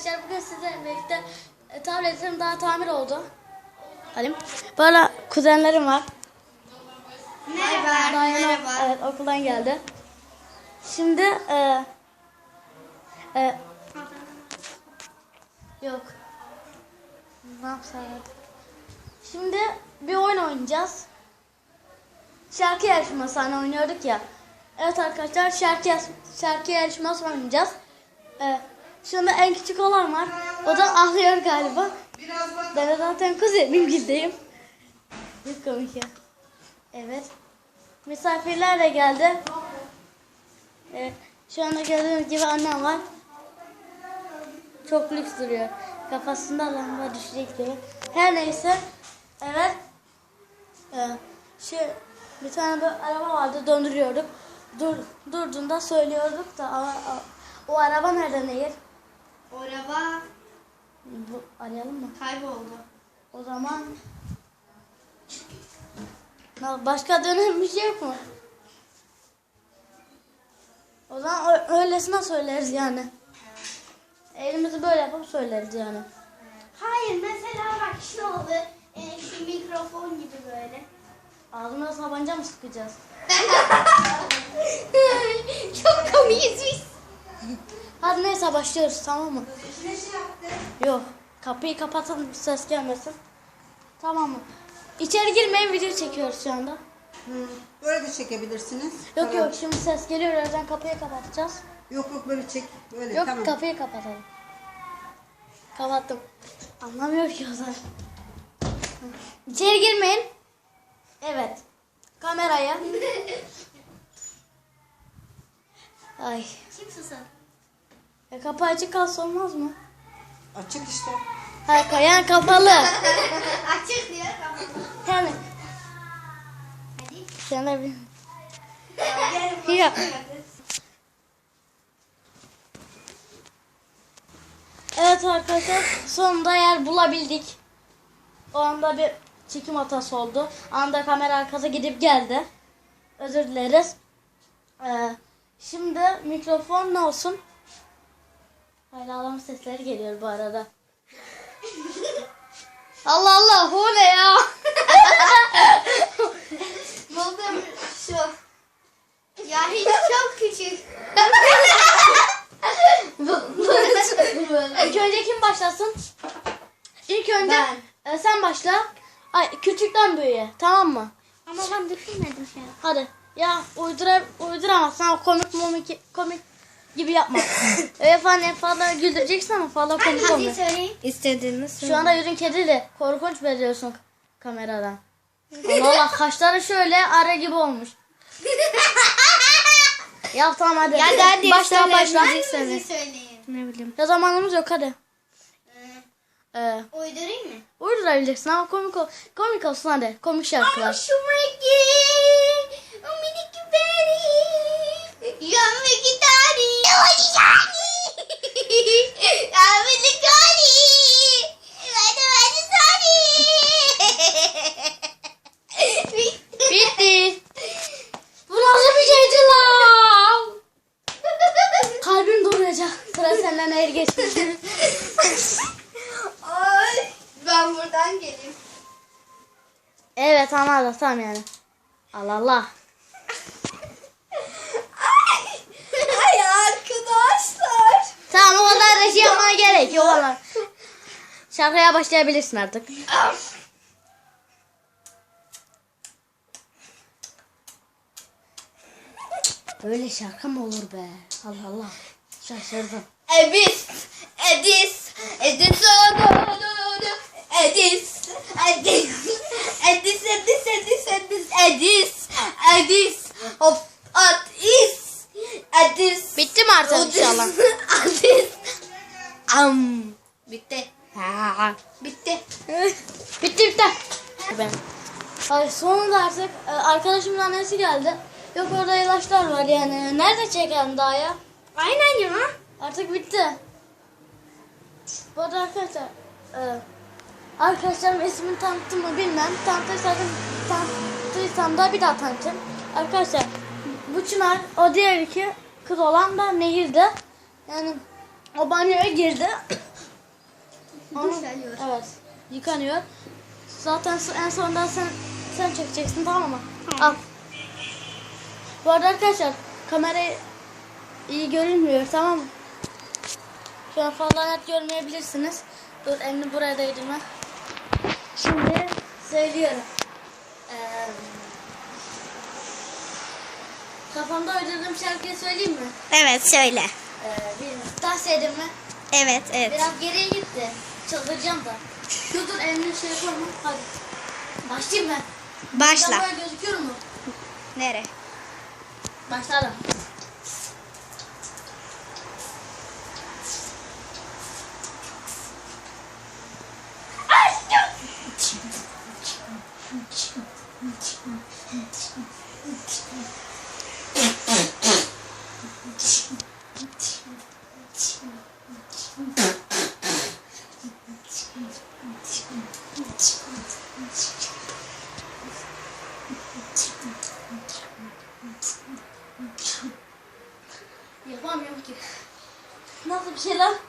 arkadaşlar bugün sizlerle birlikte e, tabletim daha tamir oldu. Halim. Böyle kuzenlerim var. Merhaba. Daha yeni Merhaba. evet, okuldan geldi. Şimdi e, e, yok. Ne yapsak? Şimdi bir oyun oynayacağız. Şarkı yarışması hani oynuyorduk ya. Evet arkadaşlar şarkı şarkı yarışması oynayacağız. Ee, şunda en küçük olan var. O da ağlıyor galiba. Ben de zaten kuzenim gideyim. Çok komik ya. Evet. Misafirler de geldi. Evet. Şu anda gördüğünüz gibi annem var. Çok lüks duruyor. Kafasında lamba düşecek gibi. Her neyse. Evet. Ee, şu bir tane böyle araba vardı döndürüyorduk. Dur, durduğunda söylüyorduk da o araba nerede Nehir? Arayalım mı? kayboldu. O zaman başka dönem bir şey yok mu? O zaman öylesine söyleriz yani. Elimizi böyle yapıp söyleriz yani. Hayır mesela bak şu oldu. E, şu mikrofon gibi böyle. Ağzımıza sabanca mı sıkacağız? Çok komiyiz biz. Hadi neyse başlıyoruz tamam mı? Ne şey yaptı? Yok. Kapıyı kapatın ses gelmesin. Tamam mı? İçeri girmeyin video çekiyoruz şu anda. Hı, Böyle de çekebilirsiniz. Yok Tamam. yok şimdi ses geliyor o yüzden kapıyı kapatacağız. Yok yok böyle çek. Böyle Yok tamam. kapıyı kapatalım. Kapattım. Anlamıyor ki o zaman. İçeri girmeyin. Evet. Kameraya. Ay. Kimsin sen? E, kapı açık kalsa olmaz mı? Açık işte. Hayır yani kapalı. Açık diyor kapalı. Yani Hadi. sen de bir... Ya. Evet arkadaşlar sonunda yer bulabildik. O anda bir çekim hatası oldu. Anda kamera arkası gidip geldi. Özür dileriz. Ee, şimdi mikrofon ne olsun? Hayır ağlama sesleri geliyor bu arada. Allah Allah o ne ya? Buldum şu. Ya hiç çok küçük. İlk önce kim başlasın? İlk önce Ben. e, sen başla. Ay küçükten büyüğe tamam mı? Ama ben düşünmedim şey. Hadi. Ya uydura, uyduramazsan o komik momik komik gibi yapma. Öyle falan fazla güldüreceksin ama fazla komik olmuyor. söyleyin. İstediğiniz Şu anda yüzün kedili. Korkunç veriyorsun kameradan. Allah Allah kaşları şöyle ara gibi olmuş. Yap tamam hadi. Hadi hadi başla başla. müzik söyleyin. Ne bileyim. Ya zamanımız yok hadi. Ee, Ee, uydurayım mı? uydurabileceksin ama komik ol komik olsun hadi. Komik şarkılar. Shumreki, uminiki beri, Bitti. Bu nasıl bir şeydi lan? Kalbim duracak. Sıra senden geçmiş. Ay, ben buradan geleyim. evet anladım tamam yani. Allah Allah. Ay, ay arkadaşlar. Tamam o kadar da şey yapmana gerek yok. O kadar. Şarkıya başlayabilirsin artık. Böyle şarkı mı olur be? Allah Allah. Şaşırdım. Ebis, Edis, Edis, Edis, Edis, Edis, Edis, Edis, Edis, Edis, Edis, of, Adis, Edis. Bitti mi artık inşallah? Am. Bitti. Bitti. bitti bitti. Ben. Ay sonunda artık e, arkadaşımın annesi geldi. Yok orada ilaçlar var yani. Nerede çekelim daha ya? Aynen ya. Artık bitti. Bu arada arkadaşlar e, arkadaşlarım ismini tanıttım mı bilmem. Tanıtırsam, tanıtırsam da bir daha tanıtayım. Arkadaşlar bu Çınar o diğer iki kız olan da Nehir'de. Yani o banyoya girdi. Onu- Duş alıyor. Evet. Yıkanıyor. Zaten en sonunda sen sen çekeceksin tamam mı? Tamam. Al. Bu arada arkadaşlar kamerayı iyi görünmüyor tamam mı? Şu an fazla net görmeyebilirsiniz. Dur elini buraya değdirme. Şimdi söylüyorum. Ee, kafamda uydurduğum şarkıyı söyleyeyim mi? Evet söyle. Ee, bir tavsiye mi? Evet evet. Biraz geriye gitti. Çıldıracağım da. Dur dur elini şey koyma. Hadi. Başlayayım mı? Başla. Böyle gözüküyor mu? Nere? Başladım. 老师批了